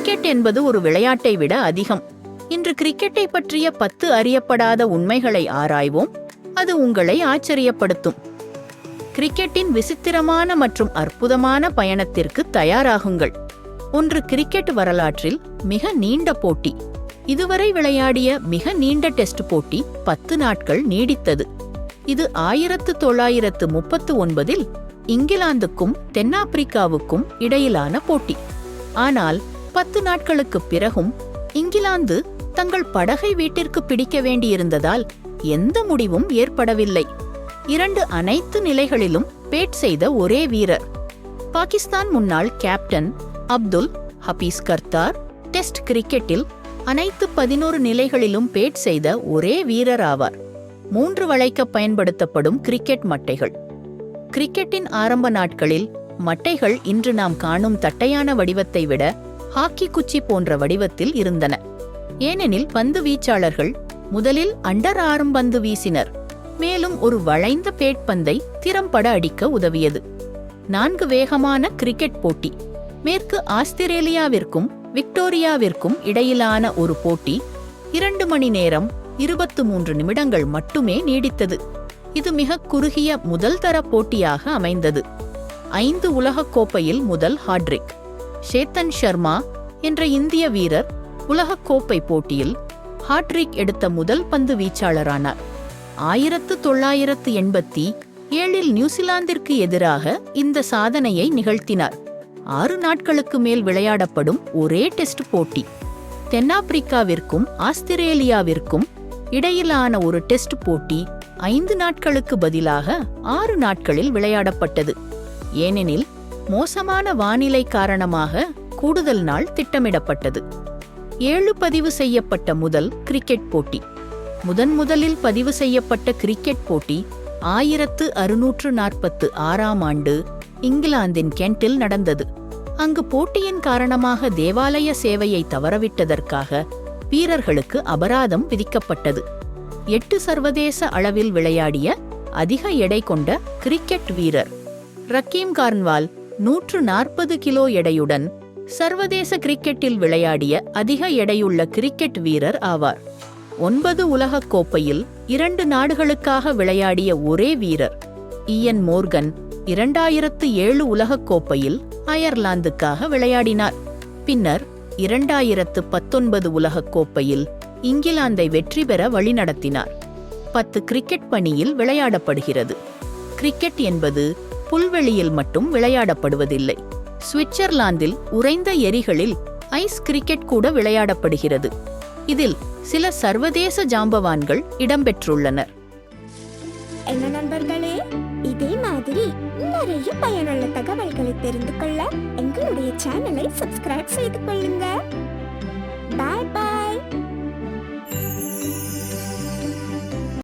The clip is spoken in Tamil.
கிரிக்கெட் என்பது ஒரு விளையாட்டை விட அதிகம். இன்று கிரிக்கெட்டை பற்றிய பத்து அறியப்படாத உண்மைகளை ஆராய்வோம். அது உங்களை ஆச்சரியப்படுத்தும். கிரிக்கெட்டின் விசித்திரமான மற்றும் அற்புதமான பயணத்திற்கு தயாராகுங்கள். ஒன்று கிரிக்கெட் வரலாற்றில் மிக நீண்ட போட்டி. இதுவரை விளையாடிய மிக நீண்ட டெஸ்ட் போட்டி பத்து நாட்கள் நீடித்தது. இது ஆயிரத்து தொள்ளாயிரத்து முப்பத்து ஒன்பதில் இங்கிலாந்துக்கும் தென்னாப்பிரிக்காவுக்கும் இடையிலான போட்டி. ஆனால் பத்து நாட்களுக்குப் பிறகும் இங்கிலாந்து தங்கள் படகை வீட்டிற்கு பிடிக்க வேண்டியிருந்ததால் எந்த முடிவும் ஏற்படவில்லை. இரண்டு அனைத்து நிலைகளிலும் பேட் செய்த ஒரே வீரர். பாகிஸ்தான் முன்னாள் கேப்டன் அப்துல் ஹபீஸ் கர்த்தார் டெஸ்ட் கிரிக்கெட்டில் அனைத்து பதினோரு நிலைகளிலும் பேட் செய்த ஒரே வீரர் ஆவார். மூன்று வளைக்க பயன்படுத்தப்படும் கிரிக்கெட் மட்டைகள். கிரிக்கெட்டின் ஆரம்ப நாட்களில் மட்டைகள் இன்று நாம் காணும் தட்டையான வடிவத்தை விட ஹாக்கி குச்சி போன்ற வடிவத்தில் இருந்தன. ஏனெனில் பந்து வீச்சாளர்கள் முதலில் அண்டர் ஆரம் பந்து வீசினர். மேலும் ஒரு வளைந்த பேட்பந்தை திறம்பட அடிக்க உதவியது. நான்கு வேகமான கிரிக்கெட் போட்டி. மேற்கு ஆஸ்திரேலியாவிற்கும் விக்டோரியாவிற்கும் இடையிலான ஒரு போட்டி இரண்டு மணி நேரம் இருபத்து மூன்று நிமிடங்கள் மட்டுமே நீடித்தது. இது மிக குறுகிய முதல் தர போட்டியாக அமைந்தது. ஐந்து உலகக் கோப்பையில் முதல் ஹாட்ரிக் ஷேத்தன் ஷர்மா என்ற இந்திய வீரர் உலகக்கோப்பை போட்டியில் ஹாட்ரிக் எடுத்த முதல் பந்து வீச்சாளரானார். ஆயிரத்து தொள்ளாயிரத்து எண்பத்தி ஏழில் நியூசிலாந்திற்கு எதிராக இந்த சாதனையை நிகழ்த்தினார். ஆறு நாட்களுக்கு மேல் விளையாடப்படும் ஒரே டெஸ்ட் போட்டி. தென்னாப்பிரிக்காவிற்கும் ஆஸ்திரேலியாவிற்கும் இடையிலான ஒரு டெஸ்ட் போட்டி ஐந்து நாட்களுக்கு பதிலாக ஆறு நாட்களில் விளையாடப்பட்டது. ஏனெனில் மோசமான வானிலை காரணமாக கூடுதல் நாள் திட்டமிடப்பட்டது. ஏழு பதிவு செய்யப்பட்ட முதல் கிரிக்கெட் போட்டி. முதன் முதலில் பதிவு செய்யப்பட்ட கிரிக்கெட் போட்டி ஆயிரத்து அறுநூற்று நாற்பத்து ஆறாம் ஆண்டு இங்கிலாந்தின் கென்ட்டில் நடந்தது. அங்கு போட்டியின் காரணமாக தேவாலய சேவையை தவறவிட்டதற்காக வீரர்களுக்கு அபராதம் விதிக்கப்பட்டது. எட்டு சர்வதேச அளவில் விளையாடிய அதிக எடை கொண்ட கிரிக்கெட் வீரர் ரக்கீம் கார்ன்வால் நூற்று நாற்பது கிலோ எடையுடன் சர்வதேச கிரிக்கெட்டில் விளையாடிய அதிக எடையுள்ள கிரிக்கெட் வீரர் ஆவார். ஒன்பது உலகக் கோப்பையில் இரண்டு நாடுகளுக்காக விளையாடிய ஒரே வீரர் இயன் மோர்கன் இரண்டாயிரத்து ஏழு உலகக் கோப்பையில் அயர்லாந்துக்காக விளையாடினார். பின்னர் இரண்டாயிரத்து பத்தொன்பது உலகக் கோப்பையில் இங்கிலாந்தை வெற்றி பெற வழிநடத்தினார். பத்து கிரிக்கெட் பணியில் விளையாடப்படுகிறது. கிரிக்கெட் என்பது புல்வெளியில் மட்டும் விளையாடப்படுவதில்லை. சுவிட்சர்லாந்தில் உறைந்த எரிகளில் ஐஸ் கிரிக்கெட் கூட விளையாடப்படுகிறது. இதில் சில சர்வதேச ஜாம்பவான்கள் இடம்பெற்றுள்ளனர். என்ன நண்பர்களே இதே மாதிரி நிறைய பயனுள்ள தகவல்களை தெரிந்து கொள்ள எங்களுடைய சேனலை சப்ஸ்கிரைப் செய்து கொள்ளுங்க